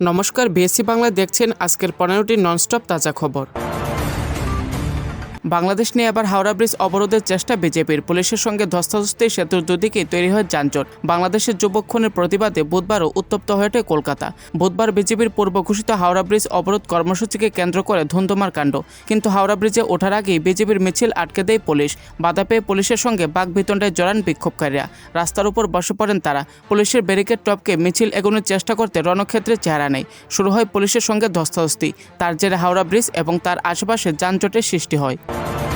নমস্কার বিএসসি বাংলা দেখছেন আজকের পনেরোটি ননস্টপ তাজা খবর। বাংলাদেশ নিয়ে এবার হাওড়া ব্রিজ অবরোধের চেষ্টা বিজেপির। পুলিশের সঙ্গে ধস্তাধস্তি, সেতুর দুদিকে তৈরি হয় যানজট। বাংলাদেশের যুবক খুনের প্রতিবাদে বুধবারও উত্তপ্ত হয়ে ওঠে কলকাতা। বুধবার বিজেপির পূর্ব ঘোষিত হাওড়া ব্রিজ অবরোধ কর্মসূচিকে কেন্দ্র করে ধুন্ধুমার কাণ্ড। কিন্তু হাওড়া ব্রিজে ওঠার আগেই বিজেপির মিছিল আটকে দেয় পুলিশ। বাধা পেয়ে পুলিশের সঙ্গে বাঘবিতণ্ডায় জড়ান বিক্ষোভকারীরা। রাস্তার উপর বসে পড়েন তারা। পুলিশের ব্যারিকেড টপকে মিছিল এগোনোর চেষ্টা করতে রণক্ষেত্রে চেহারা নেই। শুরু হয় পুলিশের সঙ্গে ধস্তাধস্তি। তার জেরে হাওড়া ব্রিজ এবং তার আশেপাশে যানজটের সৃষ্টি হয়। Bye.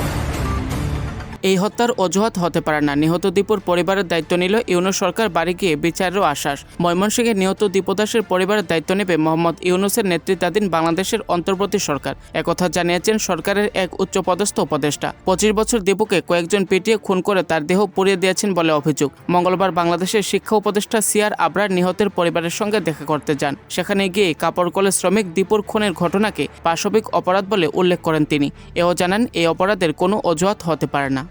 এই হত্যার অজুহাত হতে পারে না। নিহত দীপুর পরিবারের দায়িত্ব নিল ইউনুস সরকার, বাড়ি গিয়ে বিচারেরও আশ্বাস। ময়মনসিংহে নিহত দীপদাসের পরিবারের দায়িত্ব নেবে মোহাম্মদ ইউনুসের নেতৃত্বাধীন বাংলাদেশের অন্তর্বর্তী সরকার। একথা জানিয়েছেন সরকারের এক উচ্চপদস্থ উপদেষ্টা। পঁচিশ বছর দীপুকে কয়েকজন পিটিয়ে খুন করে তার দেহ পুড়িয়ে দিয়েছেন বলে অভিযোগ। মঙ্গলবার বাংলাদেশের শিক্ষা উপদেষ্টা সিআর আবরার নিহতের পরিবারের সঙ্গে দেখা করতে যান। সেখানে গিয়ে কাপড় কলের শ্রমিক দীপুর খুনের ঘটনাকে পাশবিক অপরাধ বলে উল্লেখ করেন তিনি। এও জানান, এই অপরাধের কোনো অজুহাত হতে পারে না।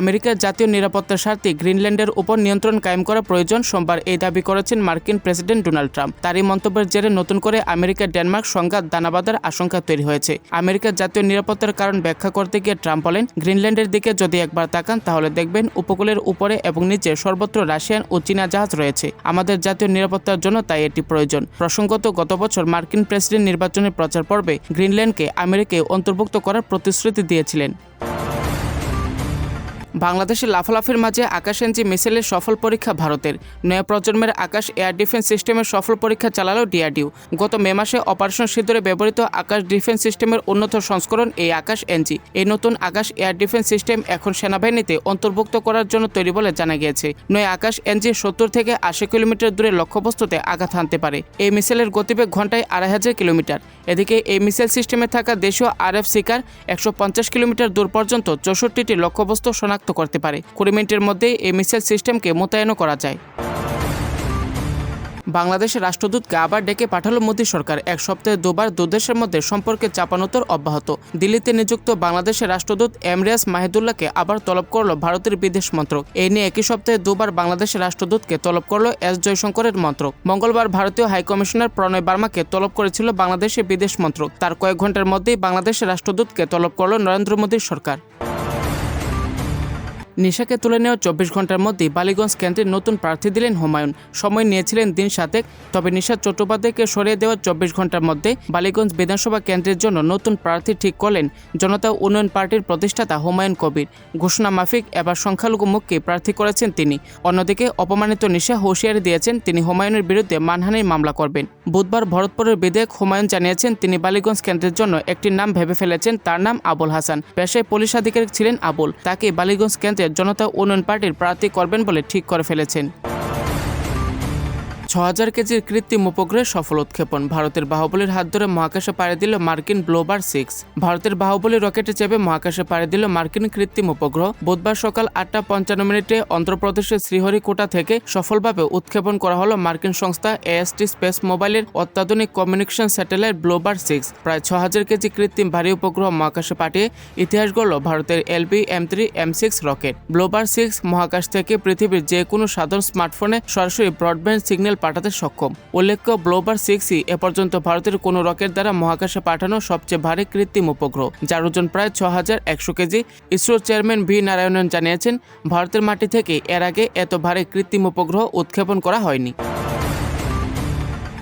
আমেরিকার জাতীয় নিরাপত্তার স্বার্থে গ্রিনল্যান্ডের উপর নিয়ন্ত্রণ কায়েম করা প্রয়োজন সোমবার এই দাবি করেছেন মার্কিন প্রেসিডেন্ট ডোনাল্ড ট্রাম্প। তারই মন্তব্যের জেরে নতুন করে আমেরিকা ডেনমার্ক সংঘাত দানাবাদার আশঙ্কা তৈরি হয়েছে। আমেরিকার জাতীয় নিরাপত্তার কারণ ব্যাখ্যা করতে গিয়ে ট্রাম্প বলেন, গ্রিনল্যান্ডের দিকে যদি একবার তাকান, তাহলে দেখবেন উপকূলের উপরে এবং নিচে সর্বত্র রাশিয়ান ও চীনা জাহাজ রয়েছে। আমাদের জাতীয় নিরাপত্তার জন্য তাই এটি প্রয়োজন। প্রসঙ্গত, গত বছর মার্কিন প্রেসিডেন্ট নির্বাচনের প্রচার পর্বে গ্রিনল্যান্ডকে আমেরিকায় অন্তর্ভুক্ত করার প্রতিশ্রুতি দিয়েছিলেন। বাংলাদেশের লাফালাফির মাঝে আকাশ এনজি মিসাইলের সফল পরীক্ষা ভারতের। নয়া প্রজন্মের আকাশ এয়ার ডিফেন্স সিস্টেমের সফল পরীক্ষা চালালো ডিআরডিও। গত মে মাসে অপারেশন সিঁদুরে ব্যবহৃত আকাশ ডিফেন্স সিস্টেমের উন্নত সংস্করণ এই আকাশ এনজি। এই নতুন আকাশ এয়ার ডিফেন্স সিস্টেম এখন সেনাবাহিনীতে অন্তর্ভুক্ত করার জন্য তৈরি বলে জানা গিয়েছে। নয় আকাশ এনজি সত্তর থেকে আশি কিলোমিটার দূরে লক্ষ্যবস্তুতে আঘাত হানতে পারে। এই মিসাইলের গতিবেগ ঘন্টায় আড়াই হাজার কিলোমিটার। এদিকে এই মিসাইল সিস্টেমে থাকা দেশীয় আরএফ শিকার একশো পঞ্চাশ কিলোমিটার দূর পর্যন্ত চৌষট্টিটি লক্ষ্যবস্তু শনাক্ত করতে পারে। কুড়ি মিনিটের মধ্যে এই মিসাইল সিস্টেমকে মোতায়েনও করা যায়। বাংলাদেশের রাষ্ট্রদূতকে আবার ডেকে পাঠালো মোদী সরকার। এক সপ্তাহে দুবার দুদেশের মধ্যে সম্পর্কে চাপানোতর অব্যাহত। দিল্লিতে নিযুক্ত বাংলাদেশের রাষ্ট্রদূত এমরিয়াস মাহিদুল্লাহকে আবার তলব করল ভারতের বিদেশ মন্ত্রক। এই নিয়ে একই সপ্তাহে দুবার বাংলাদেশের রাষ্ট্রদূতকে তলব করল এস জয়শঙ্করের মন্ত্রক। মঙ্গলবার ভারতীয় হাইকমিশনার প্রণয় বার্মাকে তলব করেছিল বাংলাদেশের বিদেশ মন্ত্রক। তার কয়েক ঘণ্টার মধ্যেই বাংলাদেশের রাষ্ট্রদূতকে তলব করল নরেন্দ্র মোদীর সরকার। নিশাকে তুলে নেওয়া চব্বিশ ঘণ্টার মধ্যেই বালিগঞ্জ কেন্দ্রে নতুন প্রার্থী দিলেন হুমায়ুন। সময় নিয়েছিলেন দিন সাতেক, তবে নিশা চট্টোপাধ্যায়কে সরিয়ে দেওয়ার চব্বিশ ঘণ্টার মধ্যে বালিগঞ্জ বিধানসভা কেন্দ্রের জন্য নতুন প্রার্থী ঠিক করলেন জনতা উন্নয়ন পার্টির প্রতিষ্ঠাতা হুমায়ুন কবির। ঘোষণা মাফিক, এবার সংখ্যালঘু মুখকে প্রার্থী করেছেন তিনি। অন্যদিকে অপমানিত নিশা হুঁশিয়ারি দিয়েছেন তিনি হুমায়ুনের বিরুদ্ধে মানহানির মামলা করবেন। বুধবার ভরতপুরের বিধায়ক হুমায়ুন জানিয়েছেন তিনি বালিগঞ্জ কেন্দ্রের জন্য একটি নাম ভেবে ফেলেছেন, তার নাম আবুল হাসান। পেশায় পুলিশ আধিকারিক ছিলেন আবুল। তাকে বালিগঞ্জ কেন্দ্রে জনতা উন্নয়ন পার্টির প্রার্থী করবেন বলে ঠিক করে ফেলেছেন। ছ হাজার কেজির কৃত্রিম উপগ্রহের সফল উৎক্ষেপণ। ভারতের বাহুবলীর হাত ধরে মহাকাশে পাড়ি দিল মার্কিন ব্লোবার সিক্স। ভারতের বাহুবলী রকেটে চেপে মহাকাশে পাড়ি দিল মার্কিন কৃত্রিম উপগ্রহ। বুধবার সকাল আটটা পঞ্চান্ন মিনিটে অন্ধ্রপ্রদেশের শ্রীহরিকোটা থেকে সফলভাবে উৎক্ষেপণ করা হলো মার্কিন সংস্থা এএসটি স্পেস মোবাইলের অত্যাধুনিক কমিউনিকেশন স্যাটেলাইট ব্লোবার সিক্স। প্রায় ছ হাজার কেজি কৃত্রিম ভারী উপগ্রহ মহাকাশে পাঠিয়ে ইতিহাস গড়ল ভারতের LV, M three, M six rocket. Bluebird six মহাকাশ থেকে পৃথিবীর যে কোনো সাধারণ স্মার্টফোনে সরাসরি ব্রডব্যান্ড সিগন্যাল পাঠাতে সক্ষম। উল্লেখ্য, ব্লোবার সিক্সই এ পর্যন্ত ভারতের কোনো রকেট দ্বারা মহাকাশে পাঠানো সবচেয়ে ভারী কৃত্রিম উপগ্রহ, যার ওজন প্রায় ছ হাজার একশো কেজি। ইসরোর চেয়ারম্যান ভি নারায়ণন জানিয়েছেন, ভারতের মাটি থেকে এর আগে এত ভারী কৃত্রিম উপগ্রহ উৎক্ষেপণ করা হয়নি।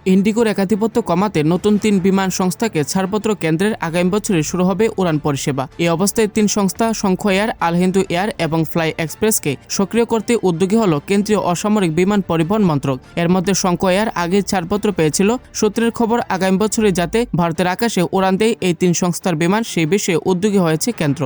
ইন্ডিগোর একাধিপত্য কমাতে নতুন তিন বিমান সংস্থাকে ছাড়পত্র কেন্দ্রের আগামী বছরে শুরু হবে উড়ান পরিষেবা। এই অবস্থায় তিন সংস্থা, শঙ্খ এয়ার, আল হিন্দু এয়ার এবং ফ্লাই এক্সপ্রেসকে সক্রিয় করতে উদ্যোগী হল কেন্দ্রীয় অসামরিক বিমান পরিবহন মন্ত্রক। এর মধ্যে শঙ্খ এয়ার আগে ছাড়পত্র পেয়েছিল। সূত্রের খবর, আগামী বছরে যাতে ভারতের আকাশে উড়ান দেয় এই তিন সংস্থার বিমান, সেই বিষয়ে উদ্যোগী হয়েছে কেন্দ্র।